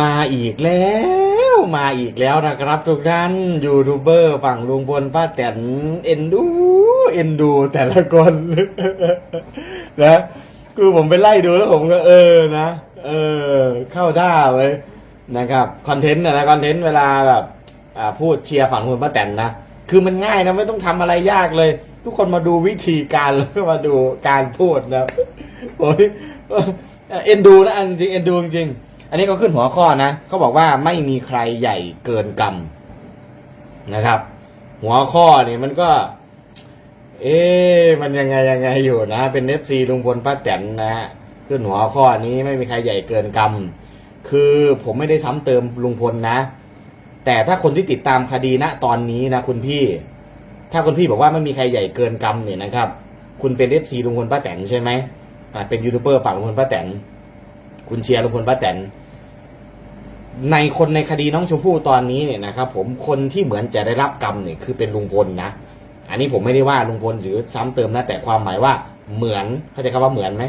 มาอีกแล้วมาอีกแล้วนะครับทุกท่านยูทูบเบอร์ฝั่งลุงพลป้าแตนเอ็นดูเอ็นดูแต่ละคนนะคือผมไปไล่ดูแล้วผมก็เออนะเออเข้าท่าไว้ยนะครับคอนเทนต์นะนะคอนเทนต์เวลาแบบพูดเชียร์ฝั่งลุงพลป้าแตนนะคือมันง่ายนะไม่ต้องทำอะไรยากเลย ทุกคนมาดูวิธีการแล้วก็มาดูการพูดนะโอ้ยเอ็นดูนะอันจริงเอ็นดูจริง อันนี้ก็ขึ้นหัวข้อนะเขาบอกว่าไม่มีใครใหญ่เกินกรรมนะครับ หัวข้อนี่มันก็ เอ๊ะมันยังไงยังไงอยู่นะ เป็นเอฟซีลุงพลป้าแตนนะฮะขึ้นหัวข้อนี้ไม่มีใครใหญ่เกินกรรมคือผมไม่ได้ซ้ำเติมลุงพลนะ แต่ถ้าคนที่ติดตามคดีณตอนนี้นะคุณพี่ ถ้าคุณพี่บอกว่าไม่มีใครใหญ่เกินกรรมเนี่ยนะครับ คุณเป็นเอฟซีลุงพลป้าแตนใช่ไหมเป็นยูทูบเบอร์ฝั่งลุงพลป้าแตน คุณเชียร์ลุงพลป้าแตนในคนในคดีน้องชมพู่ตอนนี้เนี่ยนะครับ ผมคนที่เหมือนจะได้รับกรรมเนี่ยคือเป็นลุงพลนะอันนี้ผมไม่ได้ว่าลุงพลหรือซ้ำเติมนะแต่ความหมายว่าเหมือนเข้าใจคำว่าเหมือนไหม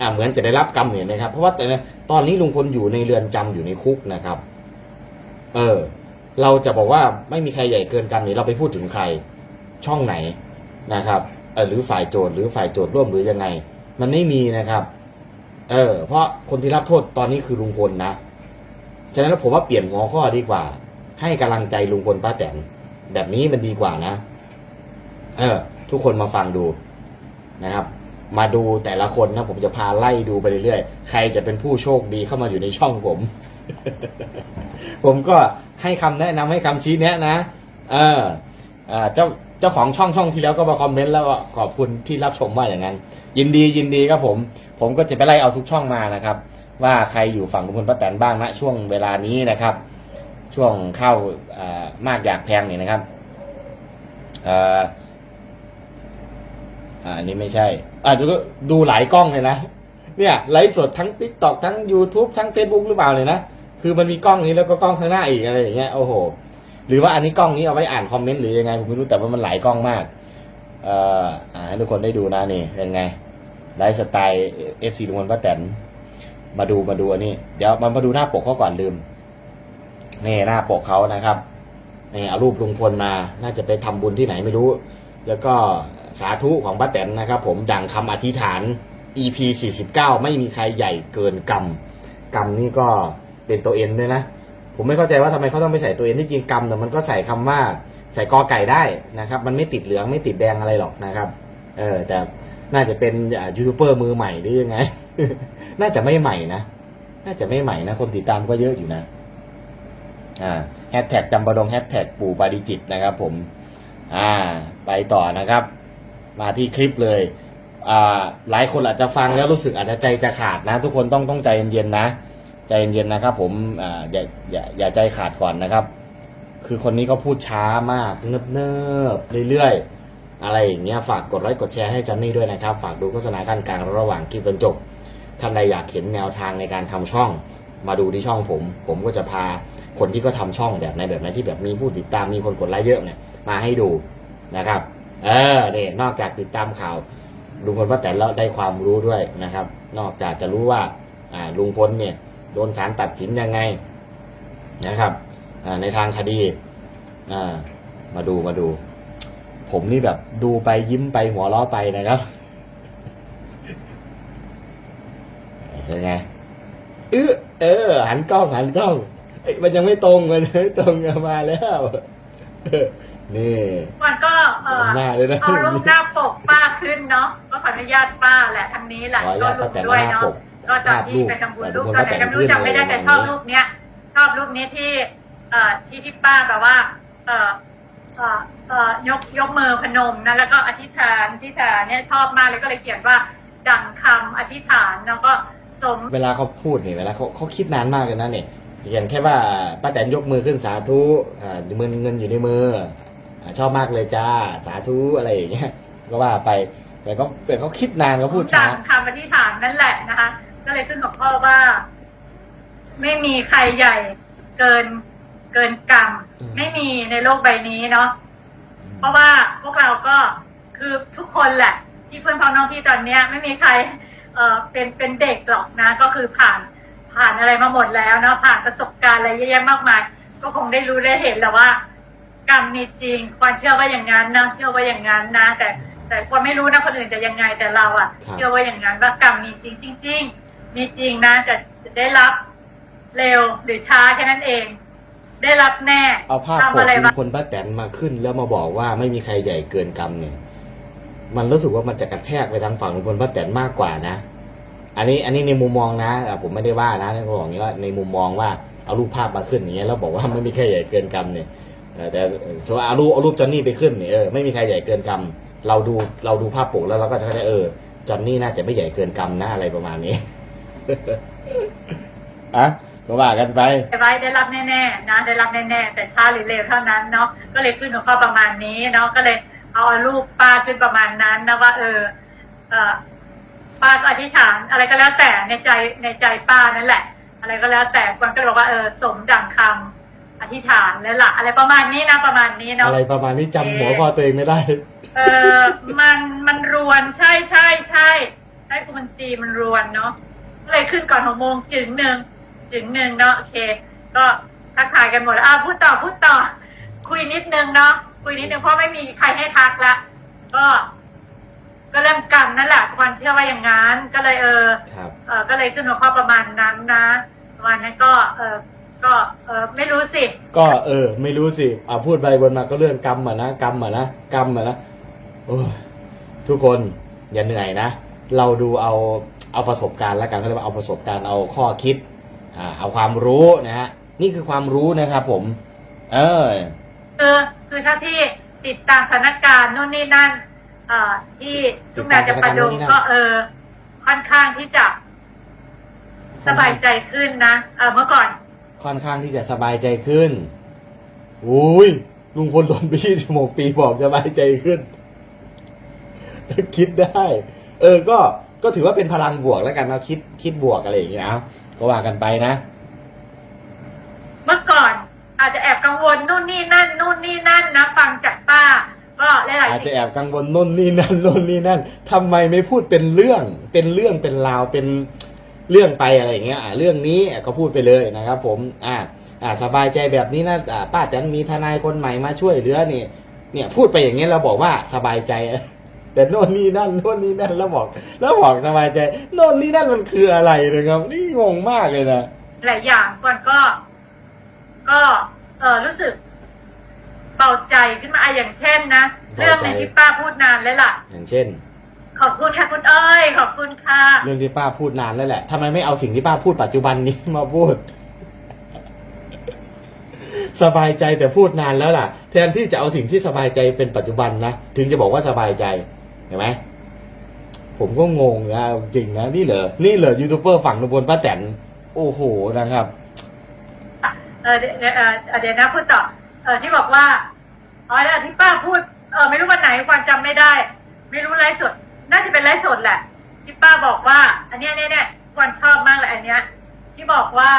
อ่าเหมือนจะได้รับกรรมเนี่ยนะครับเพราะว่าแต่ตอนนี้ลุงพลอยู่ในเรือนจำอยู่ในคุกนะครับ เออ เราจะบอกว่าไม่มีใครใหญ่เกินกรรมนี่เราไปพูดถึงใคร ช่องไหนนะครับเออหรือฝ่ายโจทย์หรือฝ่ายโจทย์ร่วมหรือยังไง มันไม่มีนะครับ เออ เพราะคนที่รับโทษตอนนี้คือลุงพลนะ ฉะนั้นผมว่าเปลี่ยนหัวข้อดีกว่า ให้กำลังใจลุงพลป้าแตนแบบนี้มันดีกว่านะ เออ ทุกคนมาฟังดูนะครับ มาดูแต่ละคนนะผมจะพาไล่ดูไปเรื่อยๆ ใครจะเป็นผู้โชคดีเข้ามาอยู่ในช่องผม ผมก็ให้คำแนะนำให้คำชี้แนะนะ เออเออเจ้า เจ้าของช่องช่องที่แล้วก็มาคอมเมนต์แล้วว่าขอบคุณที่รับชมว่าอย่างนั้น ยินดียินดีครับผม ผมก็จะไปไล่เอาทุกช่องมานะครับ ว่าใครอยู่ฝั่งลุงพลป้าแตนบ้างณช่วงเวลานี้นะครับ ช่วงเข้ามากอยากแพงเนี่ยนะครับอ่านนี้ไม่ใช่อ่าดูดูหลายกล้องเลยนะ เนี่ยไลฟ์สดทั้ง t ิ k t o k ทั้ง YouTube ทั้ง Facebook หรือเปล่าเลยนะ คือมันมีกล้องนี้แล้วก็กล้องข้างหน้าอีกอะไรอย่างเงี้ย โอ้โห หรือว่าอันนี้กล้องนี้เอาไว้อ่านคอมเมนต์หรือยังไงผมไม่รู้แต่ว่ามันหลายกล้องมาก เอ่อให้ทุกคนได้ดูนะนี่เป็นไงไลฟ์สไตล์ FC ลุงพลป้าแตนมาดูมาดูอันนี้ เดี๋ยวมามาดูหน้าปกเขาก่อนลืมนี่หน้าปกเขานะครับนี่เอารูปลุงพลมา น่าจะไปทำบุญที่ไหนไม่รู้ แล้วก็สาธุของป้าแตนนะครับ ผมดังคำอธิษฐาน EP 49 ไม่มีใครใหญ่เกินกรรม กรรมนี่ก็เป็นตัวเอ็นด้วยนะ ผมไม่เข้าใจว่าทำไมเขาต้องไปใส่ตัวเอ็นที่จริงกรรมเนี่ยมันก็ใส่คำว่าใส่กอไก่ได้นะครับ มันไม่ติดเหลืองไม่ติดแดงอะไรหรอกนะครับ เออแต่น่าจะเป็นยูทูบเบอร์มือใหม่หรือยังไง น่าจะไม่ใหม่นะ น่าจะไม่ใหม่นะ คนติดตามก็เยอะอยู่นะ อ่าแฮชแท็กจำบดงแฮชแท็กปู่ปาดิจิตนะครับ ผม อ่า ไปต่อนะครับ มาที่คลิปเลย อ่า หลายคนอาจจะฟังแล้วรู้สึกอาจจะใจจะขาดนะ ทุกคนต้องต้องใจเย็นๆนะ ใจเย็นๆนะครับ ผมอ่าอย่าอย่าอย่าใจขาดก่อนนะครับ คือคนนี้ก็พูดช้ามากเนิบๆเรื่อยๆ อะไรอย่างเงี้ยฝากกดไลค์กดแชร์ให้จันนี่ด้วยนะครับ ฝากดูโฆษณาการกลางระหว่างคลิปจนจบท่านใดอยากเห็นแนวทางในการทำช่อง มาดูที่ช่องผม ผมก็จะพาคนที่ก็ทำช่องแบบในแบบไหนที่แบบมีผู้ติดตามมีคนกดไลค์เยอะเนี่ยมาให้ดูนะครับ เออเนี่ยนอกจากติดตามข่าวลุงพลป้าแตนแล้วได้ความรู้ด้วยนะครับ นอกจากจะรู้ว่าอ่าลุงพลเนี่ย โดนศาลตัดสินยังไงนะครับอ่าในทางคดีอ่ามาดูมาดู ผมนี่แบบดูไปยิ้มไปหัวเราะไปนะครับเป็นไงเออเออ หันกล้องหันกล้องเอ้ยมันยังไม่ตรงมันยังไม่ตรงเอามาแล้วเออนี่มันก็เออหน้าเลยนะเอารูปหน้าปกป้าขึ้นเนาะก็ขออนุญาตป้าแหละทางนี้แหละขออนุก็ญาตรูป้าปแตนด้วยหน้าเนาะป กก็ตอนภาพรูที่ปไปทำบุญแต่รูปลุงพลตอนไหนป้าแตนจำรู้จำไม่ได้ขึ้นแต่ชอบเลยรูปเนี้ยชอบรูปนี้ที่ เอ่อที่ที่ป้าแบบว่า เอ่อเอ่อเอ่อยกยกมือพนมนะแล้วก็อธิษฐานอธิษฐานเนี่ยชอบมากเลยก็เลยเขียนว่าดังคำอธิษฐานแล้วก็สมเวลาเขาพูดเนี่ยเวลาเขาเขาคิดนานมากเลยนะเนี่ยอย่างแค่ว่าป้าแตนยกมือขึ้นสาธุอ่ามือเงินอยู่ในมืออ่าชอบมากเลยจ้าสาธุอะไรอย่างเงี้ยก็ว่าไปแต่เขาแต่เขาคิดนานเขาพูดช้าดังคำอธิษฐานนั่นแหละนะคะ ก็เลยขึ้นกับพ่อว่า ไม่มีใครใหญ่เกินเกินกรรม อืม ไม่มีในโลกใบนี้เนาะเพราะว่าพวกเราก็คือทุกคนแหละ ที่เพื่อนพ้องน้องพี่ตอนเนี้ย ไม่มีใคร เออเป็นเป็นเด็กหรอกนะ ก็คือผ่านผ่านอะไรมาหมดแล้วเนาะผ่านประสบการณ์อะไรเยอะแยะมากมาย ก็คงได้รู้ได้เห็นแล้วว่า กรรมมีจริงควรเชื่อว่าอย่างนั้นนะเชื่อว่าอย่างนั้นนะ แต่ แต่ควรไม่รู้นะคนอื่นจะยังไงแต่เราอะครับ เชื่อว่าอย่างนั้นว่ากรรมมีจริงจริง ๆ มีจริงนะจะจะได้รับเร็วหรือช้าแค่นั้นเอง ได้รับแน่เอาภาพปทำกอะไรลุมางพลป้าแตนมาขึ้น แล้วมาบอกว่าไม่มีใครใหญ่เกินกรรมเนี่ย มันรู้สึกว่ามันจะกระแทกไปทางฝั่งลุงพลป้าแตนมากกว่านะ อันนี้อันนี้ในมุมมองนะอะผมไม่ได้ว่านะผมบอกอย่างนี้ว่าในมุมมองว่าเอารูปภาพมาขึ้นอย่างเงี้ยแล้วบอกว่าไม่มีใครใหญ่เกินกรรมเนี่ยเออแต่ส่วนเอารูปเอารูปจอนนี่ไปขึ้นเนี่ยเออไม่มีใครใหญ่เกินกรรมเราดูเราดูภาพปกแล้วเราก็จะเข้าใจเออจอนนี่น่าจะไม่ใหญ่เกินกรรมนะอะไรประมาณนี้ อะก็ว่ากันไปไว้ได้รับแน่ๆนะได้รับแน่ๆแต่ช้าหรือเร็วเท่านั้นเนาะก็เลยขึ้นหัวข้อประมาณนี้เนาะก็เลยเอารูปป้าขึ้นประมาณนั้นนะว่า เออเออป้าก็อธิษฐานอะไรก็แล้วแต่ในใจในใจป้านั่นแหละ อะไรก็แล้วแต่คนก็เลยบอกว่าเออสมดังคำอธิษฐานแล้วล่ะอะไรประมาณนี้นะประมาณนี้เนาะอะไรประมาณนี้จำหัวข้อตัวเองไม่ได้ เออมันมันรวนใช่ใช่ใช่ใช่คุณมันตรีมันรวนเนาะก็ เลยขึ้นก่อนหกโมงจึงหนึ่งจึงหนึ่งเนาะโอเค ก็ทักทายกันหมดแล้วอะพูดต่อพูดต่อ คุยนิดนึงเนาะคุยนิดนึงเพราะไม่มีใครให้ทักละก็ ก็เรื่องกรรมนั่นแหละความเชื่อว่าอย่างนั้น ก็เลยเออครับ เออก็เลยขึ้นหัวข้อประมาณนั้นนะประมาณนั้นก็เออก็เออไม่รู้สิ ก็เออ ไม่รู้สิอ่าพูดไปบนมาก็เรื่องกรรมอะนะกรรมอะนะกรรมอะนะโอ้ยทุกคนอย่าเหนื่อยนะ เราดูเอา เอาประสบการณ์แล้วกันก็เรียกว่าเอาประสบการณ์เอาข้อคิดอ่าเอาความรู้นะฮะนี่คือความรู้นะครับผม เออ คือคือถ้าที่ติดตามสถานการณ์นู่นนี่นั่น เอ่อ ที่ทุกนาจะประดงก็เออ ค่อนข้างที่จะสบายใจขึ้นนะเออเมื่อก่อน ค่อนข้างที่จะสบายใจขึ้นอุ้ยลุงพลโดนไปยี่สิบหกปีบอกสบายใจขึ้น คิดได้ เออก็ ก็ถือว่าเป็นพลังบวกแล้วกันนะคิดคิดบวกอะไรอย่างเงี้ยเอาก็ว่ากันไปนะ เมื่อก่อนอาจจะแอบกังวลนู่นนี่นั่นนู่นนี่นั่นนะฟังจากป้าก็หลายอาจๆจะสิ่งแอบกังวลโน่นนี่นั่นโน่นนี่นั่นทำไมไม่พูดเป็นเรื่อง เป็นเรื่องเป็นราวเป็นเรื่องไปอะไรอย่างเงี้ยอะเรื่องนี้ก็พูดไปเลยนะครับ ผม อ่าอ่าสบายใจแบบนี้นะอ่าป้าแตนมีทนายคนใหม่มาช่วยเหลือนี่ เนี่ยพูดไปอย่างเงี้ยเราบอกว่าสบายใจ แต่โน่นนี่นั่นโน่นนี่นั่นแล้วบอก แล้วบอกสบายใจโน่นนี่นั่นมันคืออะไรนะครับ นี่งงมากเลยนะหลายอย่างก่อนก็ ก็เออรู้สึกเบาใจขึ้นมาอะอย่างเช่นนะเรื่องในงที่ป้าพูดนานแล้วล่ะ อย่างเช่น ขอบคุณค่ะคุณเอ้ยขอบคุณค่ะ เรื่องที่ป้าพูดนานแล้วแหละทำไมไม่เอาสิ่งที่ป้าพูดปัจจุบันนี้มาพูดสบายใจแต่พูดนานแล้วล่ะ แทนที่จะเอาสิ่งที่สบายใจเป็นปัจจุบันนะ ถึงจะบอกว่าสบายใจ เห็นไหมผมก็งงนะจริงนะนี่เหรอนี่เหรอยูทูบเบอร์ฝั่งลุงพลป้าแตนโอ้โหนะครับเออเดี๋ยวเดี๋ยวเออเดี๋ยวนะพูดต่อเออที่บอกว่าอ๋อแล้วที่ป้าพูดเออไม่รู้วันไหนความจำไม่ได้ ไม่รู้ไลฟ์สดน่าจะเป็นไลฟ์สดแหละที่ป้าบอกว่า อันเนี้ยเนี่ยเนี่ยความชอบมากเลยอันเนี้ย ที่บอกว่า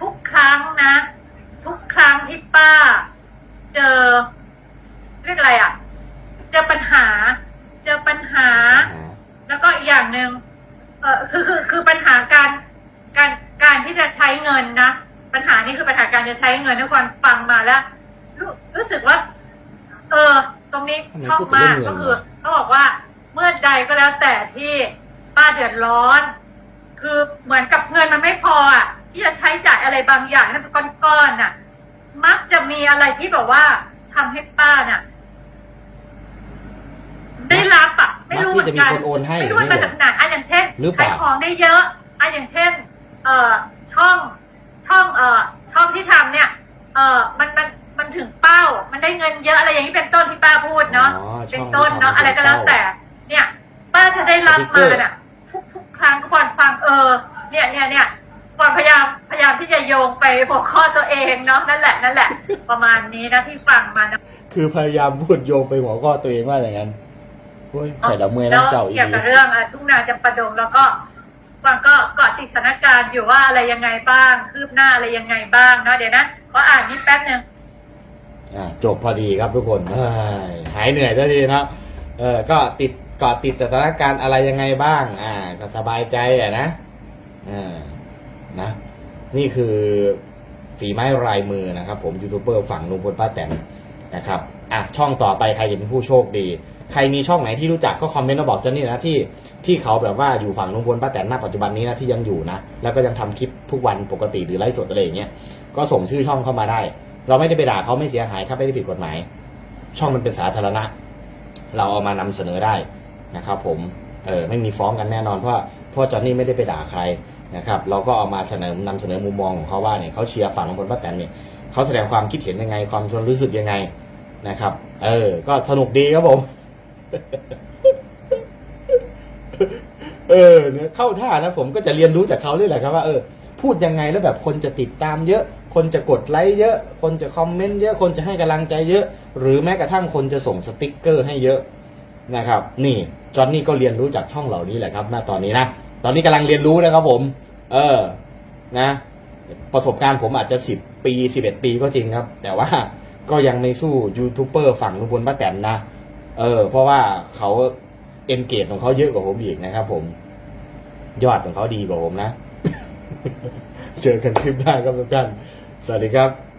ทุกครั้งนะ ทุกครั้งที่ป้า เจอเรียกอะไรอะ ปัญหา เจอปัญหา แล้วก็อีกอย่างหนึ่งเออคือคือคือปัญหาการการการที่จะใช้เงินนะปัญหานี้คือปัญหาการจะใช้เงินทุกคนฟังมาแล้วรู้รู้สึกว่า เออ ตรงนี้ทำไมชอบพูดแต่มากเรื่องเงินก็คือวะเขาบอกว่าเมื่อใดก็แล้วแต่ที่ป้าเดือดร้อน คือเหมือนกับเงินมันไม่พออะที่จะใช้จ่ายอะไรบางอย่างนั่นเป็นก้อนๆน่ะ มักจะมีอะไรที่แบบว่าทำให้ป้าน่ะ ได้รับอะ ไม่รู้เหมือนกันมักที่จะมีคนโอนให้ไม่รู้มันมาจากไหนอะอย่างเช่นหรือเปล่าขายของได้เยอะอะอย่างเช่น เอ่อช่องช่องเอ่อช่องที่ทำเนี่ย เอ่อมันมันมันถึงเป้า มันได้เงินเยอะอะไรอย่างนี้เป็นต้นที่ป้าพูดเนาะอ๋อช่เป็อนงต้นเนาะที่ทำอะไรก็แล้วแต่ เนี่ย ป้าจะได้รับสติ๊กเกอมาร์น่ะทุกทุกครั้งก่อนฟังเออ เนี่ยเนี่ยเนี่ยก่อนพยายามพยายามที่จะโยงไปหัวข้อตัวเองเนาะนั่นแหละนั่นแหละ ประมาณนี้นะที่ฟังมานะคือพยายามพูดโยงไปหัวข้อตัวเองว่าอย่างนั้น โอ้ยไข่ดาวเมื่อยแล้น้ำวเจ้าอีเกี่ยวกกับเรื่องเอ่อทุ่งนาจำปาดงแล้วก็ฟังก็เกาะติดสถานการณ์อยู่ว่าอะไรยังไงบ้าง คืบหน้าอะไรยังไงบ้างเนาะเดี๋ยวนะขออ่านนิดแป๊บนึงอ่าจบพอดีครับทุกคนเอ้ยหายเหนื่อยสักทีนะเออก็ติดเกาะติดสถานการณ์อะไรยังไงบ้าง อ่า ก็สบายใจอะนะอ่านะ นี่คือฝีไม้ลายมือนะครับ ผมยูทูบเบอร์ฝั่งลุงพลป้าแตนนะครับ อะช่องต่อไปใครจะเป็นผู้โชคดี ใครมีช่องไหนที่รู้จักก็คอมเมนต์มาบอกเจนนี่นะที่ที่เขาแบบว่าอยู่ฝั่งลุงพลป้าแตนณปัจจุบันนี้นะที่ยังอยู่นะแล้วก็ยังทำคลิปทุกวันปกติหรือไลฟ์สดอะไรอย่างเงี้ยก็ส่งชื่อช่องเข้ามาได้ เราไม่ได้ไปด่าเขาไม่เสียหายครับไม่ได้ผิดกฎหมาย ช่องมันเป็นสาธารณะ เราเอามานำเสนอได้นะครับ ผมเออไม่มีฟ้องกันแน่นอนเพราะว่าเพราะจอนนี่ไม่ได้ไปด่าใครนะครับเราก็เอามาเสนอนำเสนอมุมมองของเขาว่าเนี่ยเขาเชียร์ฝั่งลุงพลป้าแตนเนี่ยเขาแสดงความคิดเห็นยังไงความรู้สึกยังไงนะครับ เออ ก็สนุกดีครับผม เออเนี่ยเข้าท่านะผมก็จะเรียนรู้จากเขาเลยแหละครับว่าเออพูดยังไงแล้วแบบคนจะติดตามเยอะ คนจะกดไลค์เยอะ คนจะคอมเมนต์เยอะ คนจะให้กำลังใจเยอะ หรือแม้กระทั่งคนจะส่งสติกเกอร์ให้เยอะนะครับ นี่จอห์นนี่ก็เรียนรู้จากช่องเหล่านี้แหละครับณตอนนี้นะ ตอนนี้กำลังเรียนรู้นะครับผม เออ นะ ประสบการณ์ผมอาจจะสิบปีสิบเอ็ดปีก็จริงครับ แต่ว่าก็ยังไม่สู้ยูทูบเบอร์ฝั่งลุงพลป้าแตนนะ เออ เพราะว่าเขาเอนเกจของเขาเยอะกว่าผมอีกนะครับผม ยอดของเขาดีกว่าผมนะ เจอกันคลิปหน้าครับทุกท่าน สวัสดีครับ